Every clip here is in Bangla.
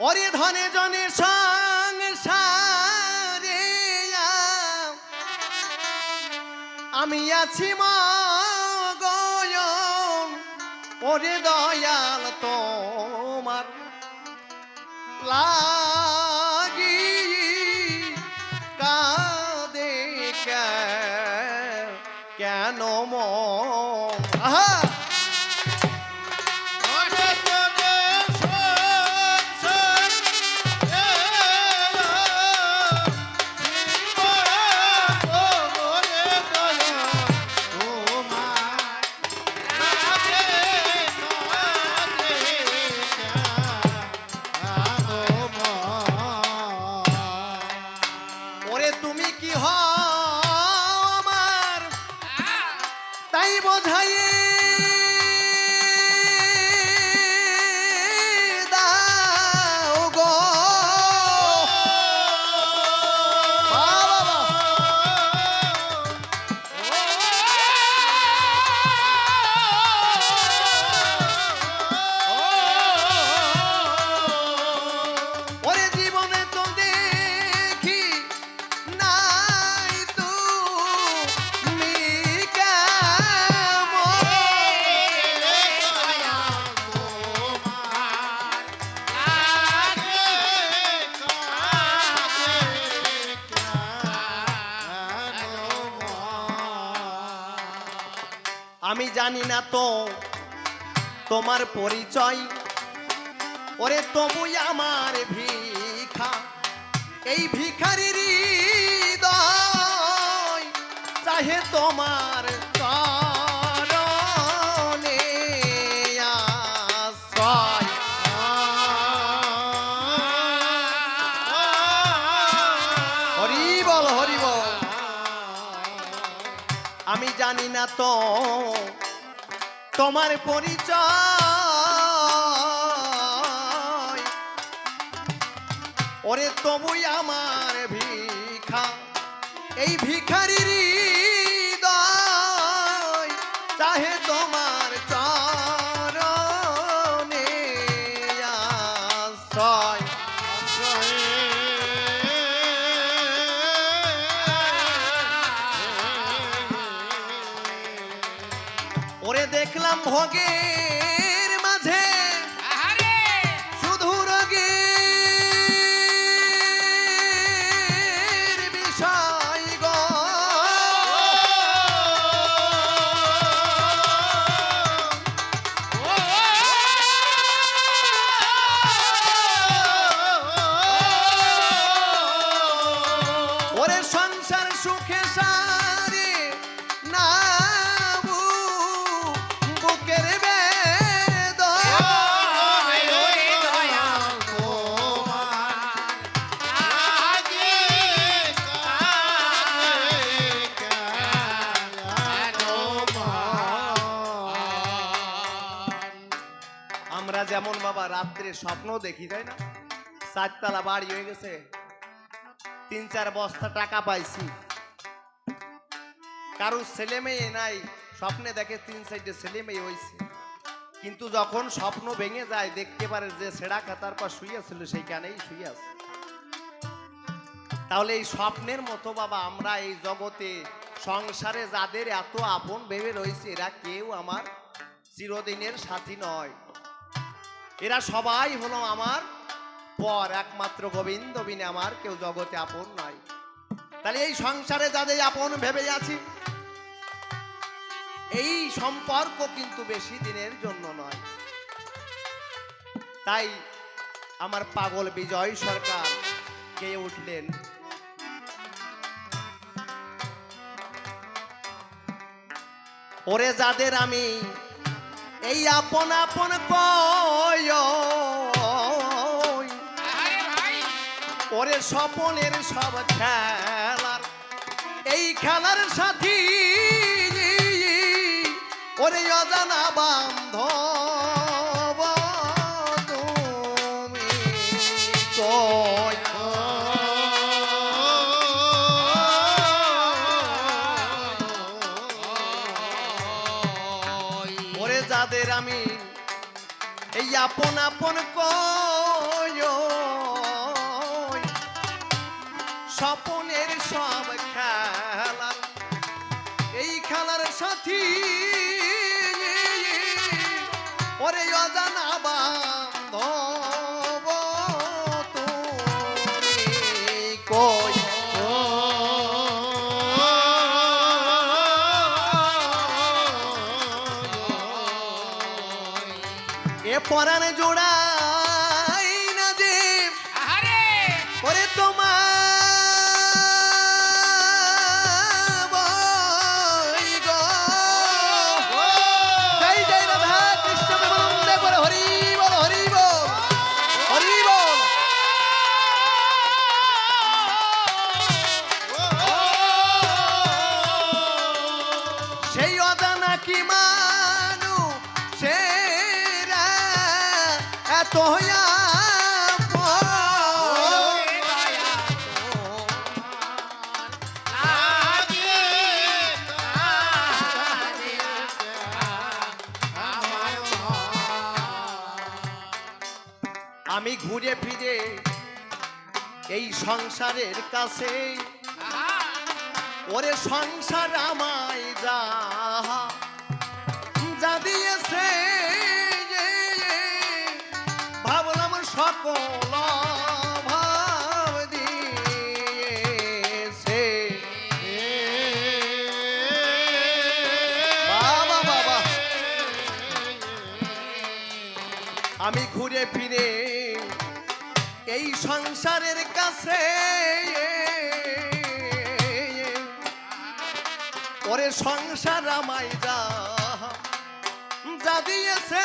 ওরে ধনে জনে সংসারে আমি আছি ওরে দয়াল তোমার। লাগি জানি না তো তোমার পরিচয়। ওরে তবুই আমার ভিখা এই ভিখারির চাহে তোমার আমি জানি না তো তোমার পরিচয়। ওরে তবুই আমার ভিখা এই ভিখারির ಹೋಗಿ আমরা যেমন বাবা রাত্রে স্বপ্ন দেখি, তাই না? চারতলা বাড়ি হয়ে গেছে। তিন চার বস্তা টাকা পাইছি। কারোর ছেলে মেয়ে নাই, স্বপ্নে দেখে তিন সাইডে ছেলে মেয়ে হয়েছে কিন্তু যখন স্বপ্ন ভেঙে যায়, দেখতে পারে যে সেরা খাতার পর শুয়েছিল সেইখানেই শুয়ে আছে। তাহলে এই স্বপ্নের মতো বাবা, আমরা এই জগতে সংসারে যাদের এত আপন ভেবে রয়েছে, এরা কেউ আমার চিরদিনের সাথী নয়। এরা সবাই হলো আমার পর, একমাত্র গোবিন্দ বিনে আমার কেউ জগতে আপন নয় তাহলে এই সংসারে যাদের আপন ভেবে আছি, এই সম্পর্ক কিন্তু বেশি দিনের জন্য নয়। তাই আমার পাগল বিজয় সরকার কে উঠলেন। ওরে যাদের আমি এই আপন আপন কয় ওরে স্বপনের সব খেলার এই খেলার সাথী ওরে অজানা বান্ধব। যাদের আমি এই আপন আপন কয় স্বপনের আমি ঘুরে ফিরে এই সংসারের কাছে। ওরে সংসার আমায় যা। যা দিয়েছে ভাবলাম সকল সংসারের কাছে ওরে সংসার আমায় যা যা দিয়েছে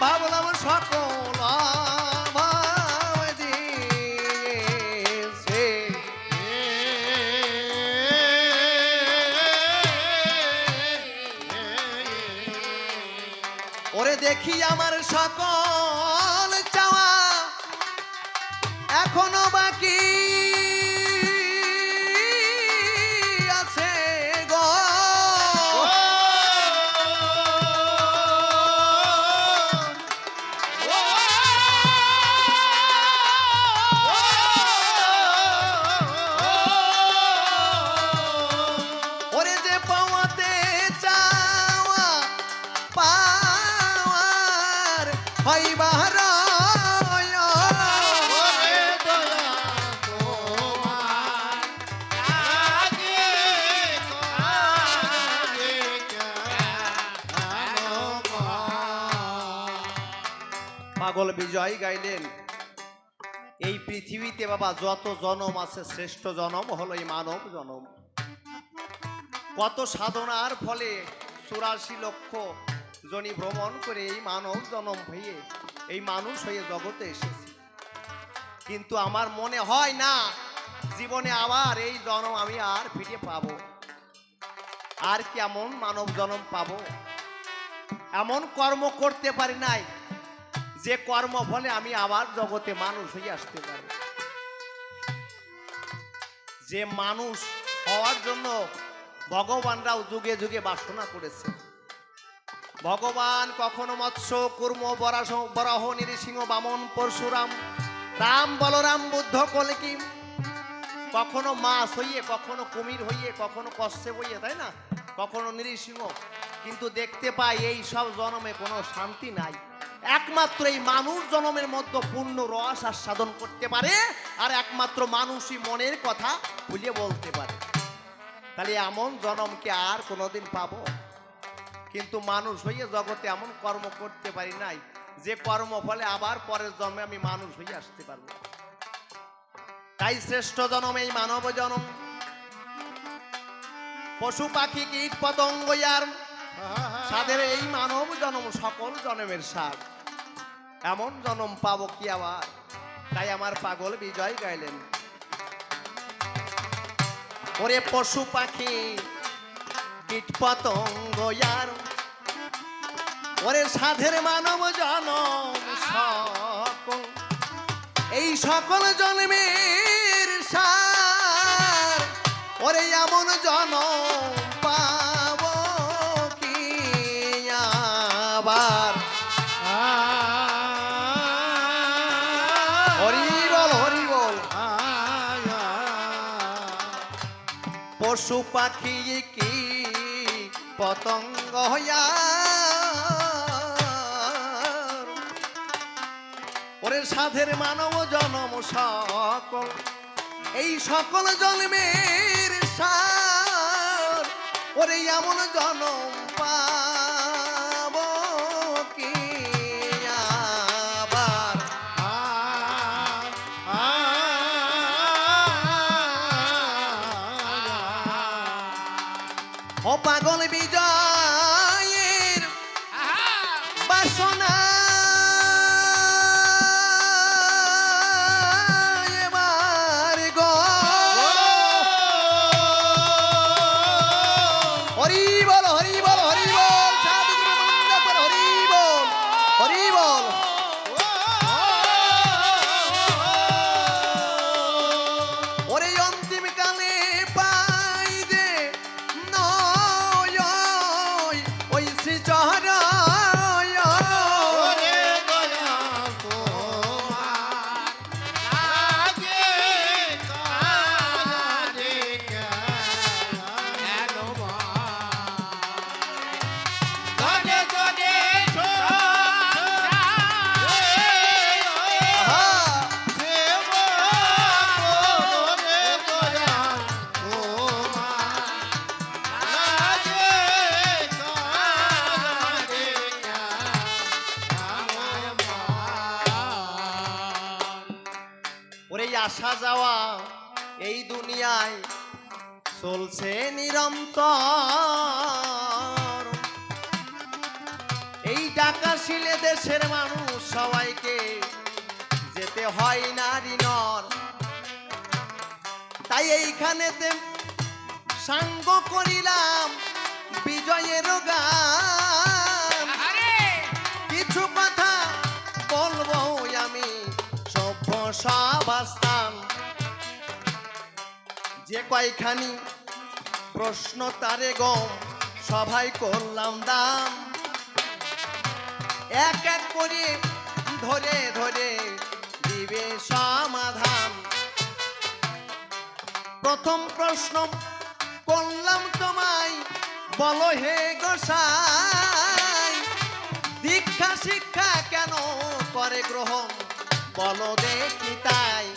ভাবলাম সকল ওরে দেখি আমার বিজয় গাইলেন। এই পৃথিবীতে বাবা যত জনম আছে, শ্রেষ্ঠ জনম হলো এই মানব জনম। কত সাধনার ফলে চুরাশি লক্ষ জনি ভ্রমণ করে এই মানব জনম হয়ে, এই মানুষ হয়ে জগতে এসেছে। কিন্তু আমার মনে হয় না, জীবনে আবার এই জনম আমি আর ফিরে পাবো। আর কেমন মানব জনম পাব? এমন কর্ম করতে পারি নাই যে কর্ম ফলে আমি আবার জগতে মানুষ হয়ে আসতে পারি। যে মানুষ হওয়ার জন্য ভগবানরাও যুগে যুগে বাসনা করেছে ভগবান কখনো মৎস্য, কুর্ম, বরাস, বরাহ, নৃসিংহ, বামন, পরশুরাম, রাম, বলরাম, বুদ্ধ, কলকি, কখনো মাছ হইয়ে, কখনো কুমির হইয়ে, কখনো কষ্টে হইয়ে তাই না? কখনো নৃসিংহ। কিন্তু দেখতে পাই এই সব জন্মে কোনো শান্তি নাই। একমাত্র এই মানুষ জনমের মধ্যে পূর্ণ রস আস্বাদন করতে পারে, আর একমাত্র মানুষই মনের কথা খুলে বলতে পারে। তাহলে এমন জনমকে আর কোনোদিন পাব? কিন্তু মানুষ হইয়ে জগতে এমন কর্ম করতে পারি নাই, যে কর্ম ফলে আবার পরের জন্মে আমি মানুষ হয়ে আসতে পারব। তাই শ্রেষ্ঠ জনম এই মানব জনম। পশু পাখি কীট পতঙ্গ আর সাদের এই মানব জনম সকল জনমের স্বাদ। এমন জনম পাবো কি আবার? তাই আমার পাগল বিজয় গাইলেন। ওরে পশু পাখি, কীট পতঙ্গ আর ওরে সাধের মানব জনম সকল, এই সকল জন্মের সার ওরে এমন জনম পশু পাখি কি পতঙ্গ হইয়া? ওরে সাধের মানব জনম সকল, এই সকল জন্মের সার, ওরে এমন জনম পাব আসা যাওয়া এই দুনিয়ায় চলছে নিরন্তর। এই ডাকা শিলে দেশের মানুষ সবাইকে যেতে হয় নারী নর। তাই এইখানেতে সাঙ্গ করিলাম বিজয়ের গান। কিছু কথা বলব আমি সভ্য সবাস্থান যে কয়খানি প্রশ্ন তারে গম সবাই করলাম দাম। এক এক করে ধরে ধরে দিবে সমাধান। প্রথম প্রশ্ন, করলাম তোমায়, বলো হে গোসাই, দীক্ষা শিক্ষা কেন করে গ্রহণ? বলো দেখি তাই।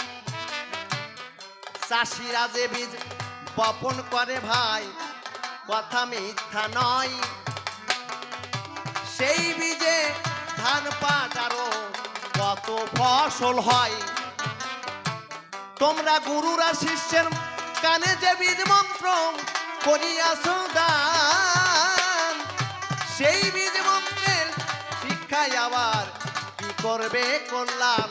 চাষিরা যে বীজ বপন করে ভাই, কথা মিথ্যা নয়। সেই বীজে ধান পাট আরও কত ফসল হয়। তোমরা গুরুরা শিষ্যের কানে যে বীজ মন্ত্র করিয়াছ দান, সেই বীজ মন্ত্রের শিক্ষায় আবার কি করবে কল্যাণ?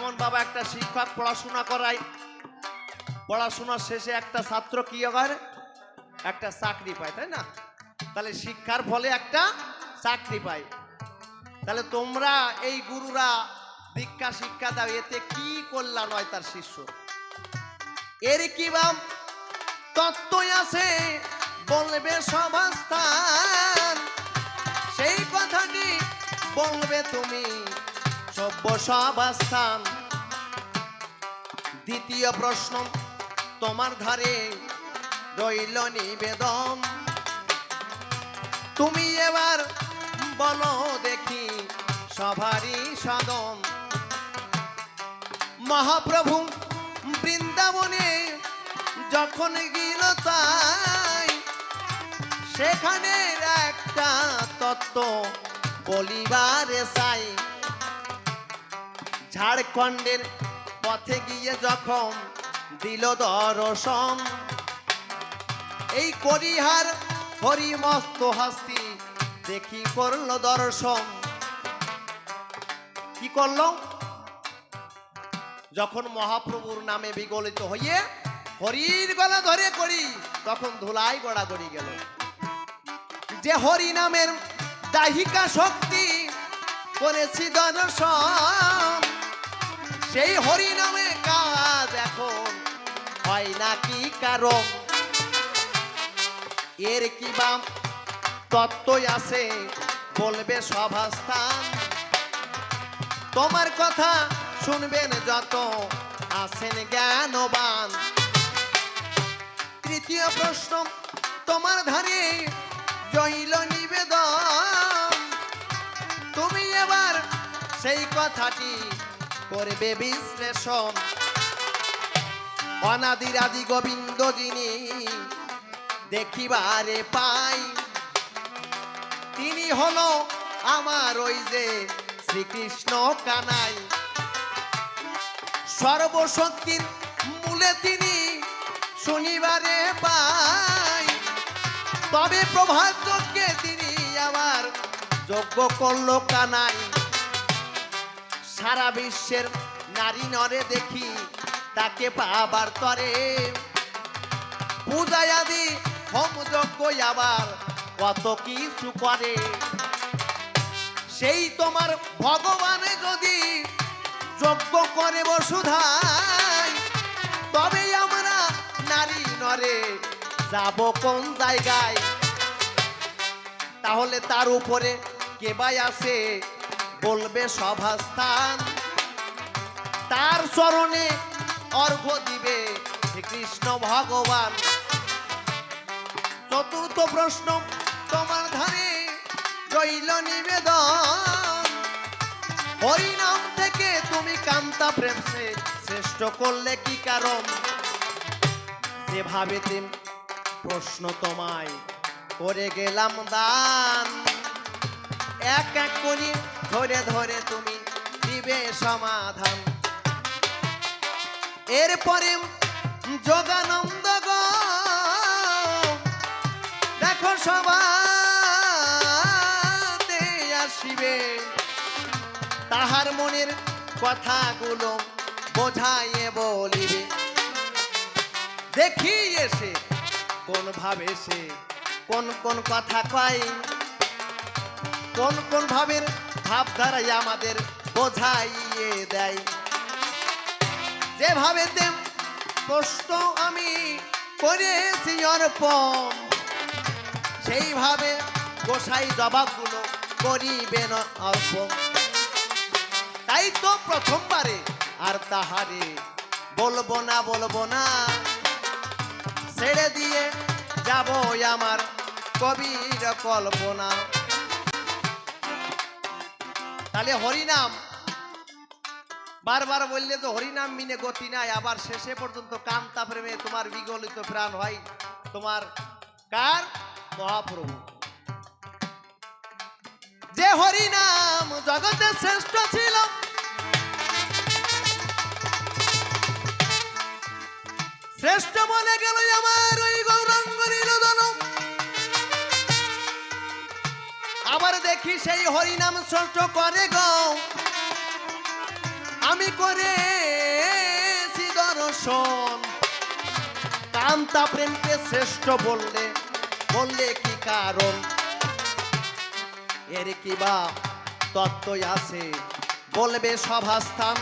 যেমন বাবা একটা শিক্ষক পড়াশোনা করায় পড়াশোনার শেষে একটা ছাত্র কি করে একটা চাকরি পায়, তাই না? তাহলে শিক্ষার ফলে একটা চাকরি পায়। তাহলে তোমরা এই গুরুরা দীক্ষা, শিক্ষা দাও, এতে কি কল্যাণ হয় তার শিষ্য? এর কি বা তত্ত্বই আছে, বলবে সবাস্থান সেই কথাটি বলবে তুমি। সভ্য সবাস্থান দ্বিতীয় প্রশ্ন, তোমার ধারে রইল নিবেদন। তুমি এবার বলো দেখি সবারই সদম মহাপ্রভু বৃন্দাবনে যখন গিল তাই সেখানে একটা তত্ত্ব বলিবারে চাই। ঝাড়খণ্ডের পথে গিয়ে যখন দিল দর্শন, এই করিহার হরিমস্ত হাস্তি দেখি করল দর্শন। কি করল? যখন মহাপ্রভুর নামে বিগলিত হইয়ে হরির গলা ধরে করি, তখন ধুলাই গড়াগড়ি গেল। যে হরি নামের দাহিকা শক্তি করেছি দর্শন সেই হরি নামে কাজ এখন হয় নাকি কারণ এর কি বাম তত্ত্বই আছে বলবে সভাস্থান? তোমার কথা শুনবেন যত আছেন জ্ঞানবান। তৃতীয় প্রশ্ন, তোমার ধারে জইল নিবেদন। তুমি এবার সেই কথাটি করবে বিশ্লেষণ। অনাদির আদি গোবিন্দ যিনি দেখিবারে পাই, তিনি হলো আমার ওই যে শ্রীকৃষ্ণ কানাই। সর্বশক্তির মূলে তিনি শনিবারে পাই। তবে প্রভাত যজ্ঞে তিনি আমার যজ্ঞ করল কানাই। সারা বিশ্বের নারী নরে দেখি, তাকে পাবার তরে। পূজায় আদি হোম যজ্ঞ আবার কত কিছু করে। সেই তোমার ভগবানে যদি যজ্ঞ করে বসুধাই, তবে আমরা নারী নরে যাব কোন জায়গায়? তাহলে তার উপরে কেবাই আছে? বলবে সভাস্থান। তার চরণে অর্ঘ্য দিবে শ্রীকৃষ্ণ ভগবান। চতুর্থ প্রশ্ন, তোমার ধারে রইল নিবেদন। হরিনাম থেকে তুমি কান্তা প্রেমসে শ্রেষ্ঠ করলে কি কারণ? যেভাবে তিন প্রশ্ন তোমায় করে গেলাম দান। এক এক করে ধরে ধরে তুমি দিবে সমাধান। এরপরে যোগানন্দ দেখো সবাতে আসিবে। তাহার মনের কথাগুলো বোঝাইয়ে বলিবে। দেখি এসে কোন ভাবে সে কোন কোন কথা কয়। কোন কোন ভাবের ভাবধারাই আমাদের বোঝাইয়ে দেয়। যেভাবে তেম প্রশ্ন আমি করেছি অর্পণ, সেইভাবে গোসাই জবাবগুলো করিবেন অর্পণ তাই তো প্রথমবারে আর তাহারে বলব না বলব না। ছেড়ে দিয়ে যাব আমার কবির কল্পনা। তাহলে হরিনাম। বারবার বললে তো হরিনাম মিনে গতি নাই, আবার শেষে পর্যন্ত কান্তা প্রেমে তোমার বিগলিত প্রাণ হয়। তোমার কার? মহাপ্রভু। যে হরিনাম জগতে শ্রেষ্ঠ ছিল, শ্রেষ্ঠ বলে গেল আমার ওই গৌরাঙ্গ আবার দেখি সেই হরিনাম শ্রেষ্ঠ করে গো। আমি করে দর্শন। কান্তা প্রেমকে শ্রেষ্ঠ বললে বললে কি কারণ? এর কি বা তত্ত্বই আছে? বলবে সভাস্থান।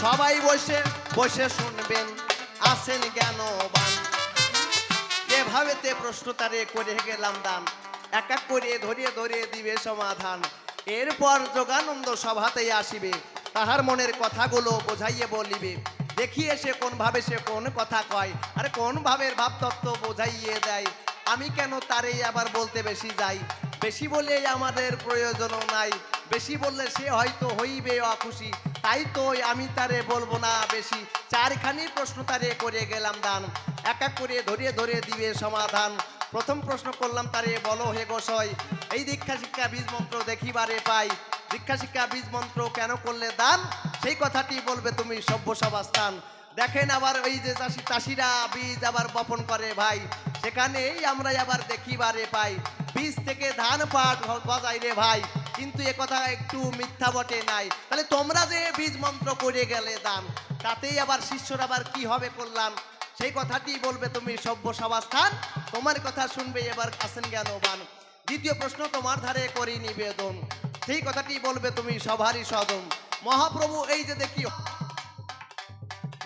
সবাই বসে বসে শুনবেন আসেন জ্ঞানবান। যেভাবে তে প্রশ্ন তারে করে গেলাম দান। এক এক করে ধরিয়ে ধরিয়ে দিবে সমাধান। এরপর যোগানন্দ সভাতেই আসিবে। তাহার মনের কথাগুলো বোঝাইয়ে বলিবে, দেখিয়ে সে কোন ভাবে সে কোন কথা কয়? আর কোন ভাবের ভাবতত্ত্ব বোঝাইয়ে দেয়? আমি কেন তারেই আবার বলতে বেশি যাই? বেশি বলে আমাদের প্রয়োজনও নাই। বেশি বললে সে হয়তো হইবে অখুশি। তাই তো আমি তারে বলব না বেশি। চারখানি প্রশ্ন তারে করে গেলাম দান। এক এক করে ধরিয়ে ধরে দিবে সমাধান। প্রথম প্রশ্ন করলাম তারে, বলো হে গোসয় এই দীক্ষা শিক্ষা বীজ মন্ত্র দেখিবারে পাই। দীক্ষা শিক্ষা বীজ মন্ত্র কেন করলে দান? সেই কথাটি বলবে তুমি সভ্য সভাস্থান। দেখেন আবার ওই যে চাষি চাষিরা বীজ আবার বপন করে ভাই। সেখানেই আমরা আবার দেখিবারে পাই। বীজ থেকে ধান পাট গজাই রে ভাই। কিন্তু এ কথা একটু মিথ্যা বটে নাই। তাহলে তোমরা যে বীজ মন্ত্র করে গেলে দান, তাতেই আবার শিষ্যর আবার কি হবে কল্যাণ সেই কথাটি বলবে তুমি সভ্য সভাস্থান তোমার কথা শুনবে এবার আসেন জ্ঞানবান। দ্বিতীয় প্রশ্ন, তোমার ধারে করি নিবেদন। সেই কথাটি বলবে তুমি সভারই সদম। মহাপ্রভু, এই যে দেখি।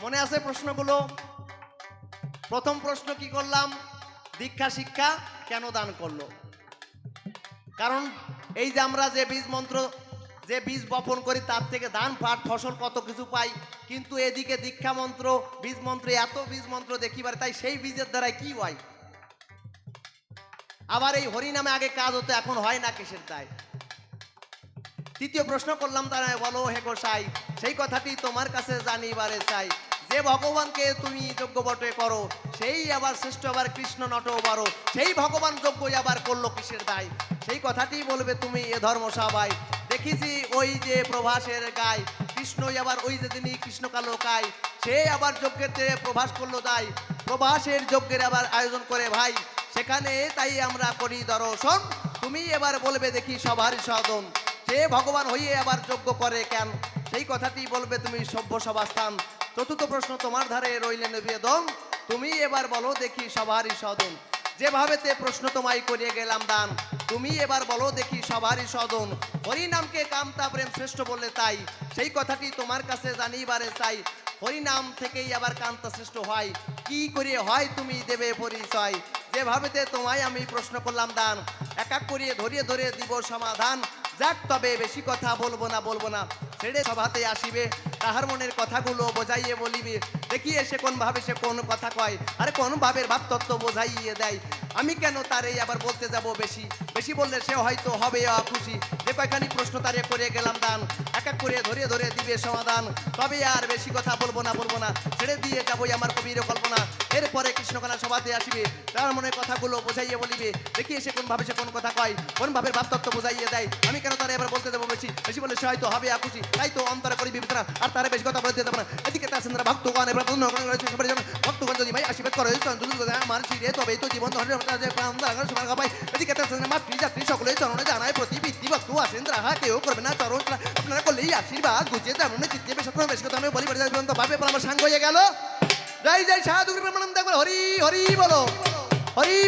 মনে আছে প্রশ্নগুলো? প্রথম প্রশ্ন কি করলাম? দীক্ষা, শিক্ষা কেন দান করল? কারণ এই যে আমরা যে বীজ মন্ত্র যে বীজ বপন করি, তার থেকে ধান, পাট, ফসল কত কিছু পাই। কিন্তু এদিকে দীক্ষা মন্ত্র, বীজ মন্ত্রে, এত বীজ মন্ত্র দেখিবার তাই সেই বীজের দ্বারাই কি হয়? আবার এই হরিনামে আগে কাজ হতো, এখন হয় না কিসের দায়? তৃতীয় প্রশ্ন করলাম তারা বলো হে গোসাই, সেই কথাটি তোমার কাছে জানিবারে চাই। যে ভগবানকে তুমি যোগ্য বটে করো, সেই আবার শ্রেষ্ঠ, আবার কৃষ্ণ নট বারো। সেই ভগবান যোগ্য আবার করল কিসের দায়? সেই কথাটি বলবে তুমি এ ধর্ম সবাই। দেখেছি ওই যে প্রভাসের গায় কৃষ্ণই আবার ওই যে তিনি কৃষ্ণ কালো কায় সে আবার যজ্ঞেতে প্রভাস করল তাই। প্রভাসের যজ্ঞের আবার আয়োজন করে ভাই। সেখানে তাই আমরা করি দর্শন। তুমি এবার বলবে দেখি সবার সদন সে ভগবান হইয়ে আবার যজ্ঞ করে কেন? সেই কথাটি বলবে তুমি সভ্য সভাস্থান। চতুর্থ প্রশ্ন তোমার ধারে রইলেন বেদন তুমি এবার বলো দেখি সবারই সদন যেভাবে তে প্রশ্ন তোমায় করিয়ে গেলাম দান, তুমি এবার বলো দেখি সবারই সদন। হরিনামকে কামতা প্রেম শ্রেষ্ঠ বললে তাই, সেই কথাটি তোমার কাছে জানিবারে চাই। হরিনাম থেকেই আবার কান্তা শ্রেষ্ঠ হয়, কি করে হয় তুমি দেবে পরিচয়। যেভাবেতে তোমায় আমি প্রশ্ন করলাম দান এক এক করিয়ে ধরিয়ে ধরে দিব সমাধান। যাক তবে বেশি কথা বলব না বলব না। ছেড়ে সভাতে আসিবে। তাহার মনের কথাগুলো বোঝাইয়ে বলিবে, দেখিয়ে সে কোন ভাবে সে কোন কথা কয়, আরে কোন ভাবের ভাব তত্ত্ব বোঝাইয়ে দেয়। আমি কেন তারে আবার বলতে যাব বেশি? বেশি বললে সে হয়তো হবে খুশি যে কয়খানি প্রশ্ন তারে করে গেলাম দান, এক এক করে ধরে ধরে দিবে সমাধান। তবে আর বেশি কথা বলব না বলব না। ছেড়ে দিয়ে যাবোই আমার কবির কল্পনা। এরপরে কৃষ্ণকলা সভাতে আসিবে। তার মনে কথাগুলো বোঝাইয়ে বলিবে, দেখিয়ে সে কোন ভাবে সে কোন কথা কয়, কোন ভাবে ভাব তত্ত্ব বোঝাইয়ে দেয়। আমি কেন তারা এবার বলতে দেবো বেশি? বেশি বলে সে হয়তো হবে খুশি তাই তো অন্তরে করি বিবেচনা আর তারা বেশি কথা বলতে দেবো না এদিকে তার সিন্দরা ভক্তগণ জন্য ভক্তগণ যদি ভাই আশীর্বাদ করে আমার ছিঁড়ে তবে তো জীবন ধরে প্রাণ দাগার সমান খাপাই এদিকে তার সিন্দরা মাতৃ যাত্রী সকলে চরণে জানায় প্রতি বৃদ্ধি ভক্ত আসেন রাহা কেউ করবে না চরণ আপনারা করলেই আশীর্বাদ গুছিয়ে তেমন চিত্তে বেশ বেশ কথা আমি বলি বলি ভাবে আমার সাঙ্গ হয়ে গেল জয় জয় সাধু হরি হরি বলো হরি